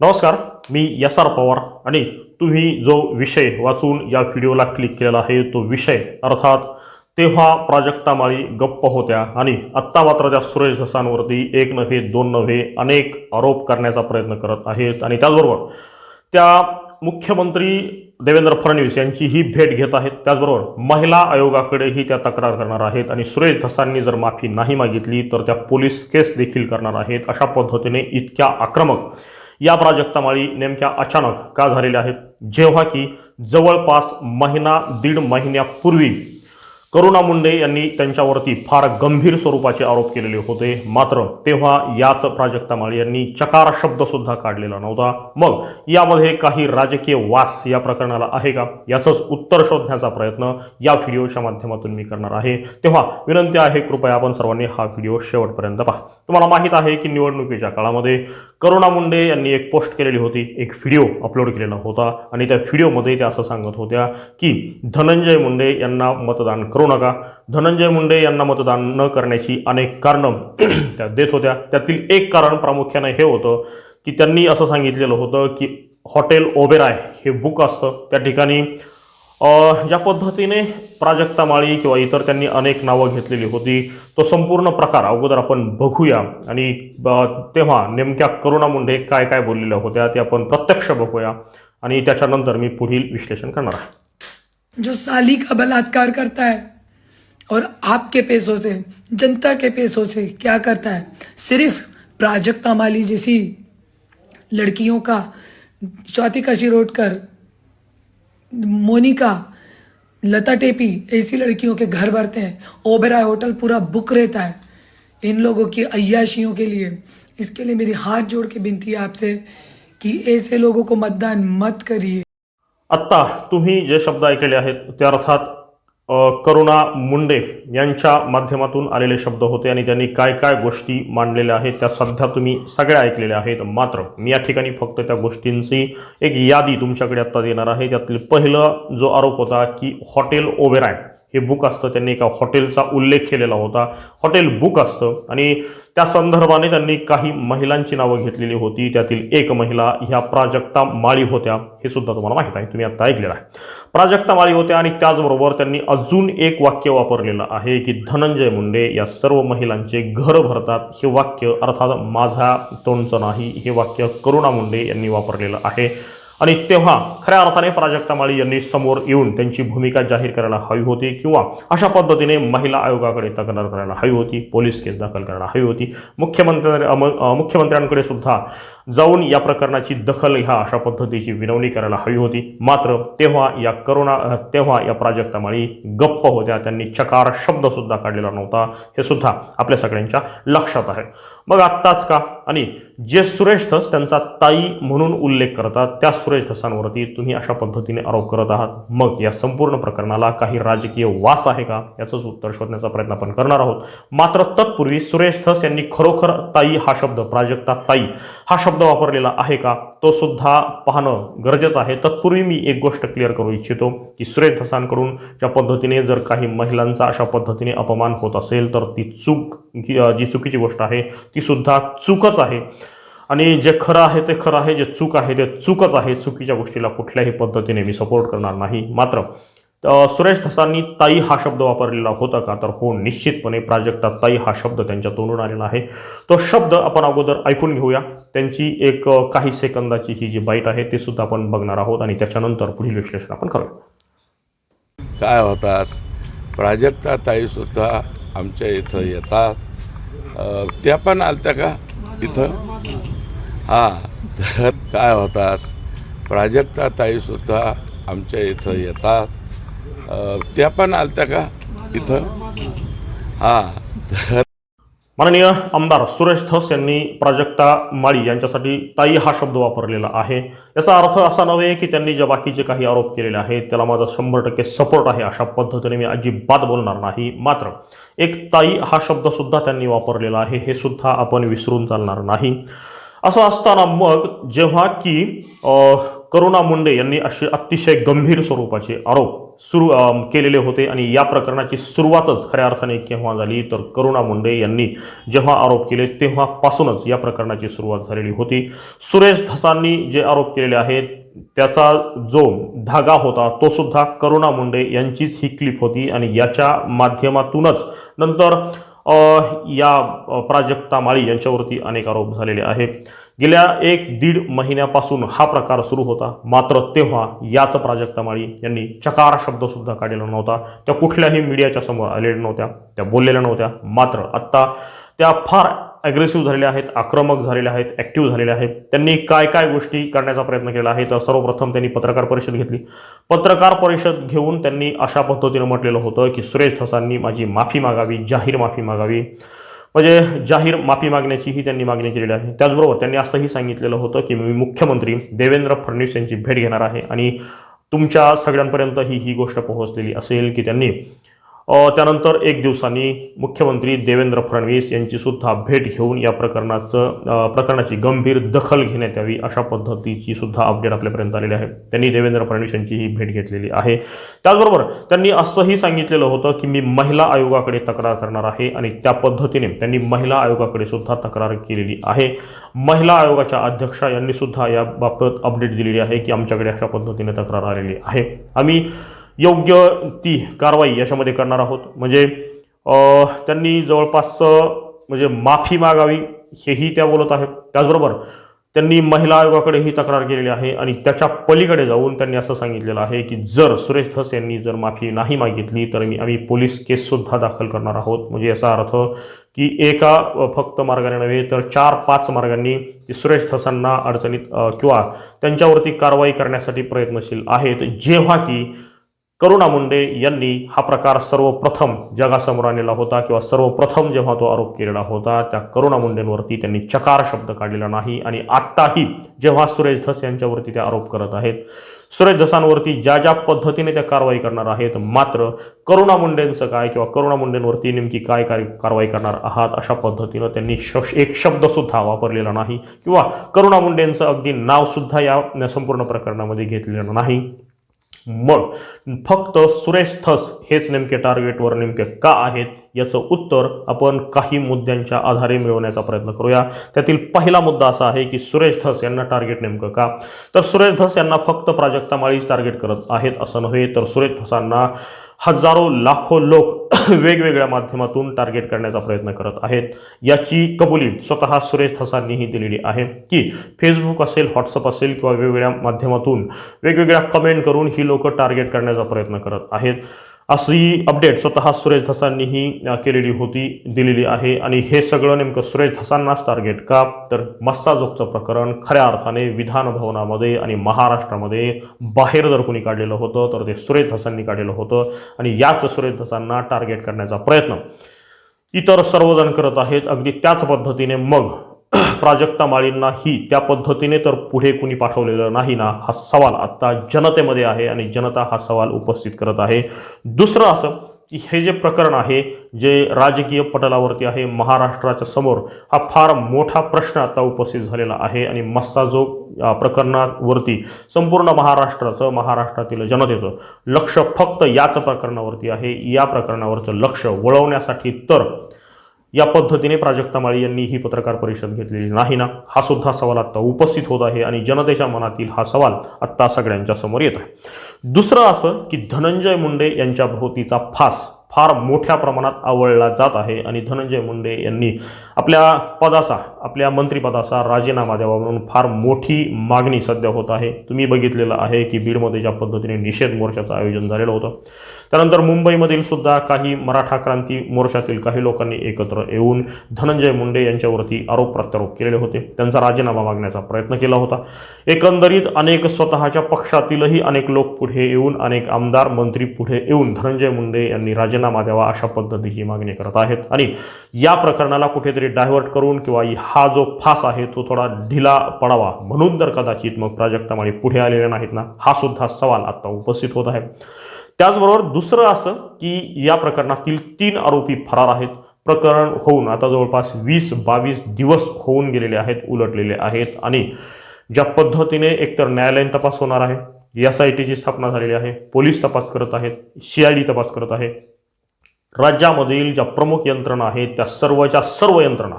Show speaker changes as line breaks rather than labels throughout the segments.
नमस्कार मी S R Pawar आणि तुम्ही जो विषय वाचून या व्हिडिओला क्लिक केलेला आहे तो विषय अर्थात तेव्हा प्राजक्ता माळी गप्प होत्या आणि आत्ता मात्र त्या सुरेश धसांवरती एक नव्हे दोन नव्हे अनेक आरोप करण्याचा प्रयत्न करत आहेत. आणि त्याचबरोबर त्या मुख्यमंत्री देवेंद्र फडणवीस यांची ही भेट घेत आहेत. त्याचबरोबर महिला आयोगाकडेही त्या तक्रार करणार आहेत आणि सुरेश धसांनी जर माफी नाही मागितली तर त्या पोलीस केस देखील करणार आहेत. अशा पद्धतीने इतक्या आक्रमक या प्राजक्तामाळी नेमक्या अचानक का झालेल्या आहेत जेव्हा की जवळपास महिना दीड महिन्यापूर्वी करुणा मुंडे यांनी त्यांच्यावरती फार गंभीर स्वरूपाचे आरोप केलेले होते. मात्र तेव्हा याच प्राजक्ता माळी यांनी चकार शब्दसुद्धा काढलेला नव्हता. मग यामध्ये काही राजकीय वास या प्रकरणाला आहे का? याचंच उत्तर शोधण्याचा प्रयत्न या व्हिडिओच्या माध्यमातून मी करणार आहे. तेव्हा विनंती आहे कृपया आपण सर्वांनी हा व्हिडिओ शेवटपर्यंत पहा. तुम्हाला माहीत आहे की निवडणुकीच्या काळामध्ये करुणा मुंडे यांनी एक पोस्ट केलेली होती. एक व्हिडिओ अपलोड केलेला होता आणि त्या व्हिडिओमध्ये त्या असं सांगत होत्या की धनंजय मुंडे यांना मतदान करून करू नका. धनंजय मुंडे यांना मतदान न करण्याची अनेक कारणं त्या देत होत्या. त्यातील एक कारण प्रामुख्याने हे होतं की त्यांनी असं सांगितलेलं होतं की हॉटेल ओबेराय हे बुक असतं. त्या ठिकाणी ज्या पद्धतीने प्राजक्ता माळी किंवा इतर त्यांनी अनेक नावं घेतलेली होती तो संपूर्ण प्रकार अगोदर आपण बघूया. आणि तेव्हा नेमक्या करुणा मुंडे काय काय बोललेल्या होत्या ते आपण प्रत्यक्ष बघूया. आणि त्याच्यानंतर मी पुढील विश्लेषण करणार आहे.
जो साली का बलात्कार करता है और आपके पैसों से, जनता के पैसों से क्या करता है? सिर्फ़ प्राजक्ता माली जैसी लड़कियों का, चौथी कशी रोड कर, मोनिका, लता टेपी, ऐसी लड़कियों के घर भरते हैं। ओबेरा होटल पूरा बुक रहता है इन लोगों की अयाशियों के लिए। इसके लिए मेरी हाथ जोड़ के विनती है आपसे कि ऐसे लोगों को मतदान मत करिए।
आत्ता तुम्ही जे शब्द ऐकलेले आहेत ते अर्थात करुणा मुंडे यांच्या माध्यमातून आलेले शब्द होते आणि त्यांनी काय काय गोष्टी मांडलेल्या आहेत त्या सध्या तुम्ही सगळ्या ऐकलेल्या आहेत. मात्र मी या ठिकाणी फक्त त्या गोष्टींची एक यादी तुमच्याकडे आत्ता देणार आहे. त्यातील पहिलं जो आरोप होता की हॉटेल ओबेराय हे बुक असतं. त्यांनी एका हॉटेलचा उल्लेख केलेला होता. हॉटेल बुक असतं. आणि त्या संदर्भाने त्यांनी काही महिलांची नावं घेतलेली होती. त्यातील एक महिला ह्या प्राजक्ता माळी होत्या. हे सुद्धा तुम्हाला माहीत आहे. तुम्ही आता ऐकलेलं आहे. प्राजक्ता माळी होत्या आणि त्याचबरोबर त्यांनी अजून एक वाक्य वापरलेलं आहे की धनंजय मुंडे या सर्व महिलांचे घर भरतात. हे वाक्य अर्थात माझा तोंडचं नाही. हे वाक्य करुणा मुंडे यांनी वापरलेलं आहे. आणि तेव्हा खऱ्या अर्थाने प्राजक्ता माळी यांनी समोर येऊन त्यांची भूमिका जाहीर करायला हवी होती किंवा अशा पद्धतीने महिला आयोगाकडे तक्रार करायला हवी होती पोलीस केस दाखल करायला हवी होती. मुख्यमंत्री मुख्यमंत्र्यांकडे सुद्धा जाऊन या प्रकरणाची दखल ह्या अशा पद्धतीची विनवणी करायला हवी होती. मात्र तेव्हा या करोना तेव्हा या प्राजक्ता माळी गप्प होत्या. त्यांनी चकार शब्दसुद्धा काढलेला नव्हता. हे सुद्धा आपल्या सगळ्यांच्या लक्षात आहे. मग आत्ताच का? आणि जे सुरेश धस त्यांचा ताई म्हणून उल्लेख करतात त्या सुरेश धसांवरती तुम्ही अशा पद्धतीने आरोप करत आहात. मग या संपूर्ण प्रकरणाला काही राजकीय वास आहे का? याचंच उत्तर शोधण्याचा प्रयत्न आपण करणार आहोत. मात्र तत्पूर्वी सुरेश धस यांनी खरोखर ताई हा शब्द प्राजक्ता ताई हा शब्द वापरलेला आहे का? तो सुद्धा पाहणं गरजेचं आहे. तत्पूर्वी मी एक गोष्ट क्लिअर करू इच्छितो की सुरेश धसांकडून ज्या पद्धतीने जर काही महिलांचा अशा पद्धतीने अपमान होत असेल तर ती चूक जी चुकीची गोष्ट आहे ती सुद्धा चूकच आहे. आणि जे खरं आहे ते खरं आहे जे चूक आहे ते चूकच आहे. चुकीच्या गोष्टीला कुठल्याही पद्धतीने मी सपोर्ट करणार नाही. मात्र सुरेश धसांनी ताई हा शब्द वापरलेला होता का? तर हो निश्चितपणे प्राजक्ता ताई हा शब्द त्यांच्या तोंडून आलेला आहे. तो शब्द आपण अगोदर ऐकून घेऊया. त्यांची एक काही सेकंदाची ही जी बाईट आहे ते सुद्धा आपण बघणार आहोत आणि त्याच्यानंतर पुढील विश्लेषण आपण करूया.
काय होतात? प्राजक्ता ताईसुद्धा आमच्या इथं येतात. त्या पण आलत्या का? इथं? हां तर काय होतात प्राजक्ता ताईसुद्धा आमच्या इथं येतात. त्या पण आलत्या का इथं? हां तर
माननीय आमदार सुरेश धस यांनी प्राजक्ता माळी यांच्यासाठी ताई हा शब्द वापरलेला आहे. याचा अर्थ असा नव्हे की त्यांनी जे बाकीचे काही आरोप केलेले आहेत त्याला माझा शंभर टक्के सपोर्ट आहे अशा पद्धतीने मी अजिबात बोलणार नाही. मात्र एक ताई हा शब्दसुद्धा त्यांनी वापरलेला आहे हे सुद्धा आपण विसरून चालणार नाही. असं असताना मग जेव्हा की करुणा मुंडे यांनी असे अतिशय गंभीर स्वरूपाचे आरोप सुरू केलेले होते आणि या प्रकरणाची सुरुवातच खऱ्या अर्थाने केव्हा झाली तर करुणा मुंडे यांनी जेव्हा आरोप केले तेव्हापासूनच या प्रकरणाची सुरुवात झालेली होती. सुरेश धसांनी जे आरोप केलेले आहेत त्याचा जो धागा होता तो सुद्धा करुणा मुंडे यांचीच ही क्लिप होती आणि याच्या माध्यमातूनच नंतर या प्राजक्ता माळी यांच्यावरती अनेक आरोप झालेले आहेत. गेल्या एक दीड महिन्यापासून हा प्रकार सुरू होता. मात्र तेव्हा याच प्राजक्ता माळी यांनी चकार शब्दसुद्धा काढलेला नव्हता. त्या कुठल्याही मीडियाच्या समोर आलेल्या नव्हत्या. त्या बोललेल्या नव्हत्या. मात्र आत्ता त्या फार ॲग्रेसिव्ह झालेले आहेत आक्रमक झालेले आहेत ॲक्टिव्ह झालेले आहेत. त्यांनी काय काय गोष्टी करण्याचा प्रयत्न केला आहे तर सर्वप्रथम त्यांनी पत्रकार परिषद घेतली. पत्रकार परिषद घेऊन त्यांनी अशा पद्धतीनं म्हटलेलं होतं की सुरेश धसांनी माझी माफी मागावी जाहीर माफी मागावी. म्हणजे जाहीर माफी मागण्याचीही त्यांनी मागणी केलेली आहे. त्याचबरोबर त्यांनी असंही सांगितलेलं होतं की मी मुख्यमंत्री देवेंद्र फडणवीस यांची भेट घेणार आहे आणि तुमच्या सगळ्यांपर्यंत ही ही गोष्ट पोहोचलेली असेल की त्यांनी त्यानंतर एक दिवसांनी मुख्यमंत्री देवेंद्र फडणवीस यांची सुद्धा भेट घेऊन या प्रकरणाचं प्रकरणाची गंभीर दखल घेण्यात यावी अशा पद्धतीची सुद्धा अपडेट आपल्यापर्यंत आलेली आहे. त्यांनी देवेंद्र फडणवीस यांची ही भेट घेतलेली आहे. त्याचबरोबर त्यांनी असंही सांगितलेलं होतं की मी महिला आयोगाकडे तक्रार करणार आहे आणि त्या पद्धतीने त्यांनी महिला आयोगाकडे सुद्धा तक्रार केलेली आहे. महिला आयोगाच्या अध्यक्षा यांनी सुद्धा याबाबत अपडेट दिलेली आहे की आमच्याकडे अशा पद्धतीने तक्रार आलेली आहे. आम्ही योग्य ती कारवाई याच्यामध्ये करणार आहोत. म्हणजे त्यांनी जवळपास म्हणजे माफी मागावी हेही त्या बोलत आहेत. त्याचबरोबर त्यांनी महिला आयोगाकडे ही तक्रार केलेली आहे आणि त्याच्या पलीकडे जाऊन त्यांनी असं सांगितलेलं आहे की जर सुरेश धस यांनी जर माफी नाही मागितली तर मी आम्ही पोलीस केससुद्धा दाखल करणार आहोत. म्हणजे याचा अर्थ की एका फक्त मार्गाने नव्हे तर चार पाच मार्गांनी सुरेश धसांना अडचणीत किंवा त्यांच्यावरती कारवाई करण्यासाठी प्रयत्नशील आहेत. जेव्हा की करुणा मुंडे यांनी हा प्रकार सर्वप्रथम जगासमोर आणलेला होता किंवा सर्वप्रथम जेव्हा तो आरोप केलेला होता त्या करुणा मुंडेंवरती त्यांनी चकार शब्द काढलेला नाही आणि आत्ताही जेव्हा सुरेश धस यांच्यावरती ते आरोप करत आहेत सुरेश धसांवरती ज्या ज्या पद्धतीने त्या कारवाई करणार आहेत मात्र करुणा मुंडेंचं काय किंवा करुणा मुंडेंवरती नेमकी काय काय कारवाई करणार आहात अशा पद्धतीनं त्यांनी श एक शब्दसुद्धा वापरलेला नाही किंवा करुणा मुंडेंचं अगदी नावसुद्धा या संपूर्ण प्रकरणामध्ये घेतलेलं नाही. मग फक्त सुरेश थस हेच नेमके टार्गेटवर नेमके का आहेत याचं उत्तर आपण काही मुद्द्यांच्या आधारे मिळवण्याचा प्रयत्न करूया. त्यातील पहिला मुद्दा असा आहे की सुरेश धस यांना टार्गेट नेमकं का? तर सुरेश धस यांना फक्त प्राजक्ता माळीच टार्गेट करत आहेत असं नव्हे तर सुरेश धसांना हजारो लाखो लोक वेगवेगळ्या माध्यमातून टार्गेट करण्याचा प्रयत्न करत आहेत. याची कबुली स्वतः सुरेश धसांनीही दिलेली आहे की फेसबुक असेल व्हॉट्सअप असेल किंवा वेगवेगळ्या माध्यमातून वेगवेगळ्या कमेंट करून ही लोक टार्गेट करण्याचा प्रयत्न करत आहेत. अशी अपडेट स्वतः सुरेश धसांनीही केलेली होती दिलेली आहे. आणि हे सगळं नेमकं सुरेश धसांनाच टार्गेट का? तर मस्साजोगचं प्रकरण खऱ्या अर्थाने विधान भवनामध्ये आणि महाराष्ट्रामध्ये बाहेर जर कोणी काढलेलं होतं तर ते सुरेश धसांनी काढलेलं होतं. आणि याच सुरेश धसांना टार्गेट करण्याचा प्रयत्न इतर सर्वजण करत आहेत. अगदी त्याच पद्धतीने मग प्राजक्ता माळींनाही त्या पद्धतीने तर पुढे कुणी पाठवलेलं नाही ना हा सवाल आत्ता जनतेमध्ये आहे आणि जनता हा सवाल उपस्थित करत आहे. दुसरं असं की हे जे प्रकरण आहे जे राजकीय पटलावरती आहे महाराष्ट्राच्या समोर हा फार मोठा प्रश्न आता उपस्थित झालेला आहे आणि मस्साजोग जो प्रकरणावरती संपूर्ण महाराष्ट्राचं महाराष्ट्रातील जनतेचं लक्ष फक्त याच प्रकरणावरती आहे. या प्रकरणावरचं लक्ष वळवण्यासाठी तर या पद्धतीने प्राजक्ता माळी यांनी ही पत्रकार परिषद घेतलेली नाही ना? हा सुद्धा सवाल आत्ता उपस्थित होत आहे आणि जनतेच्या मनातील हा सवाल आत्ता सगळ्यांच्या समोर येत आहे. दुसरं असं की धनंजय मुंडे यांच्या भोवतीचा फास फार मोठ्या प्रमाणात आवळला जात आहे आणि धनंजय मुंडे यांनी आपल्या पदाचा आपल्या मंत्रिपदाचा राजीनामा द्यावा म्हणून फार मोठी मागणी सध्या होत आहे. तुम्ही बघितलेलं आहे की बीडमध्ये ज्या पद्धतीने निषेध मोर्चाचं आयोजन झालेलं होतं त्यानंतर मुंबईमधील सुद्धा काही मराठा क्रांती मोर्चातील काही लोकांनी एकत्र येऊन धनंजय मुंडे यांच्यावरती आरोप प्रत्यारोप केलेले होते. त्यांचा राजीनामा मागण्याचा प्रयत्न केला होता. एकंदरीत अनेक स्वतःच्या पक्षातीलही अनेक लोक पुढे येऊन अनेक आमदार मंत्री पुढे येऊन धनंजय मुंडे यांनी राजीनामा द्यावा अशा पद्धतीची मागणी करत आहेत. आणि या प्रकरणाला कुठेतरी डायव्हर्ट करून किंवा हा जो फास आहे तो थोडा ढिला पडावा म्हणून तर कदाचित मग प्राजक्ता माळी पुढे आलेले नाहीत ना हा सुद्धा सवाल आता उपस्थित होत आहे. त्याचबरोबर दुसरं असं की या प्रकरणातील तीन आरोपी फरार आहेत. प्रकरण होऊन आता जवळपास वीस बावीस दिवस होऊन गेलेले आहेत उलटलेले आहेत आणि ज्या पद्धतीने एकतर न्यायालयीन तपास होणार आहे एस आय टीची स्थापना झालेली आहे पोलीस तपास करत आहेत सी आय डी तपास करत आहे राज्यामधील ज्या प्रमुख यंत्रणा आहेत त्या सर्वच्या सर्व यंत्रणा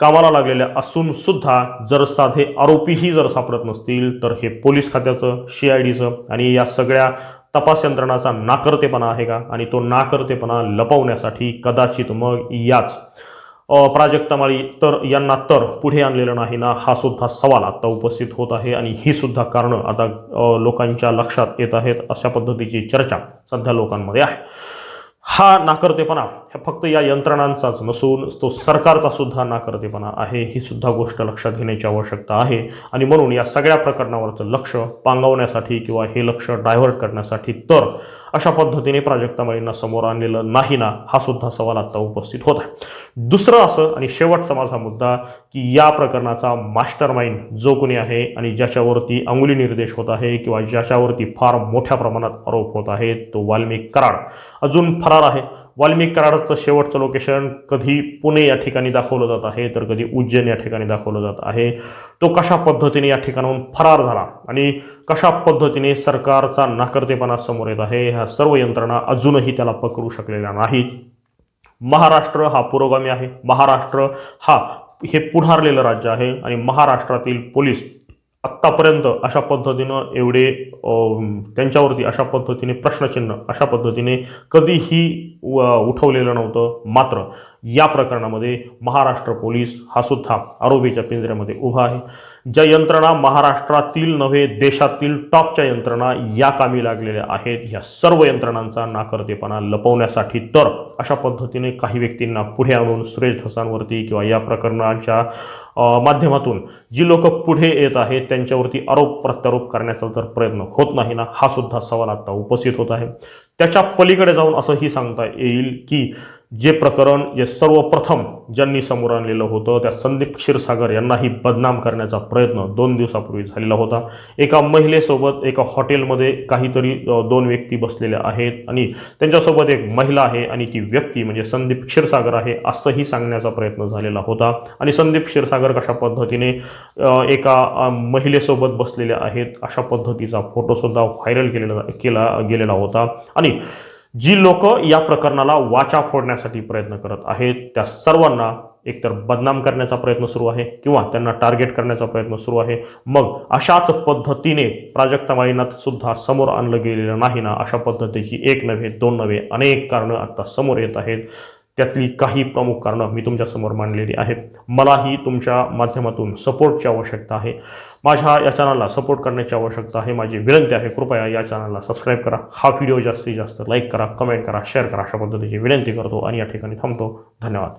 कामाला लागलेल्या असून सुद्धा जर साधे आरोपीही जर सापडत नसतील तर हे पोलीस खात्याचं सी आय डीचं आणि या सगळ्या तपास यंत्रणाचा नाकर्तेपणा आहे का? आणि तो नाकर्तेपणा लपवण्यासाठी कदाचित मग याच अ, प्राजक्ता माळी तर यांना तर पुढे आणलेलं नाही ना हा सुद्धा सवाल आता उपस्थित होत आहे आणि ही सुद्धा कारणं आता लोकांच्या लक्षात येत आहेत अशा पद्धतीची चर्चा सध्या लोकांमध्ये आहे. हा नाकर्तेपणा हे फक्त या यंत्रणांचाच नसून तो सरकारचा सुद्धा नाकर्तेपणा आहे ही सुद्धा गोष्ट लक्षात घेण्याची आवश्यकता आहे. आणि म्हणून या सगळ्या प्रकरणावरचं लक्ष पांगवण्यासाठी किंवा हे लक्ष डायव्हर्ट करण्यासाठी तर अशा पद्धतीने प्राजक्तामाईंना समोर आणलेलं नाही ना हा सुद्धा सवाल आता उपस्थित होत आहे. दुसरं असं आणि शेवटचा माझा मुद्दा की या प्रकरणाचा मास्टर माइंड जो कोणी आहे आणि ज्याच्यावरती अंगुली निर्देश होत आहे किंवा ज्याच्यावरती फार मोठ्या प्रमाणात आरोप होत आहेत तो वाल्मिक कराड. अजून फरार आहे. वाल्मिक कराडचं शेवटचं लोकेशन कधी पुणे या ठिकाणी दाखवलं जात आहे तर कधी उज्जैन या ठिकाणी दाखवलं जात आहे. तो कशा पद्धतीने या ठिकाणाहून फरार झाला आणि कशा पद्धतीने सरकारचा नाकर्तेपणा समोर येत आहे ह्या सर्व यंत्रणा अजूनही त्याला पकडू शकलेल्या नाहीत. महाराष्ट्र हा पुरोगामी आहे. महाराष्ट्र हा हे पुढारलेलं राज्य आहे आणि महाराष्ट्रातील पोलीस आत्तापर्यंत अशा पद्धतीनं एवढे त्यांच्यावरती अशा पद्धतीने प्रश्नचिन्ह अशा पद्धतीने कधीही उठवलेलं नव्हतं. मात्र या प्रकरणामध्ये महाराष्ट्र पोलीस हा सुद्धा आरोपीच्या पिंजऱ्यामध्ये उभा आहे. ज्या यंत्रणा महाराष्ट्रातील नव्हे देशातील टॉपच्या यंत्रणा या कामी लागलेल्या आहेत ह्या सर्व यंत्रणांचा नाकर्तेपणा लपवण्यासाठी तर अशा पद्धतीने काही व्यक्तींना पुढे आणून सुरेश धसांवरती किंवा या प्रकरणाच्या माध्यमातून जी लोक पुढे येत आहेत त्यांच्यावरती आरोप प्रत्यारोप करण्याचा जर प्रयत्न होत नाही ना हा सुद्धा सवाल आता उपस्थित होत आहे. त्याच्या पलीकडे जाऊन असंही सांगता येईल की जे प्रकरण जे सर्वप्रथम ज्यांनी समोर आणलेलं होतं त्या संदीप क्षीरसागर यांनाही बदनाम करण्याचा प्रयत्न दोन दिवसापूर्वी झालेला होता. एका महिलेसोबत एका हॉटेलमध्ये काहीतरी दोन व्यक्ती बसलेल्या आहेत आणि त्यांच्यासोबत एक महिला आहे आणि ती व्यक्ती म्हणजे संदीप क्षीरसागर आहे असंही सांगण्याचा प्रयत्न झालेला होता. आणि संदीप क्षीरसागर कशा पद्धतीने एका महिलेसोबत बसलेल्या आहेत अशा पद्धतीचा फोटोसुद्धा व्हायरल केलेला केला गेलेला होता. आणि जी लोक या प्रकरणाला वाचा फोडण्यासाठी प्रयत्न करत आहेत त्या सर्वांना एकतर बदनाम करण्याचा प्रयत्न सुरू आहे किंवा त्यांना टार्गेट करण्याचा प्रयत्न सुरू आहे. मग अशाच पद्धतीने प्राजक्ता माळींना सुद्धा समोर आणलं गेलेलं नाही ना अशा पद्धतीची एक नव्हे दोन नव्हे अनेक कारणं आता समोर येत आहेत. त्यातली काही प्रमुख कारणं मी तुमच्यासमोर मांडलेली आहेत. मलाही तुमच्या माध्यमातून सपोर्टची आवश्यकता आहे. माझ्या या चॅनलला सपोर्ट करण्याची आवश्यकता आहे. माझी विनंती आहे कृपया या चॅनलला सबस्क्राईब करा. हा व्हिडिओ जास्तीत जास्त लाईक करा कमेंट करा शेअर करा. अशा पद्धतीची विनंती करतो आणि या ठिकाणी थांबतो. धन्यवाद.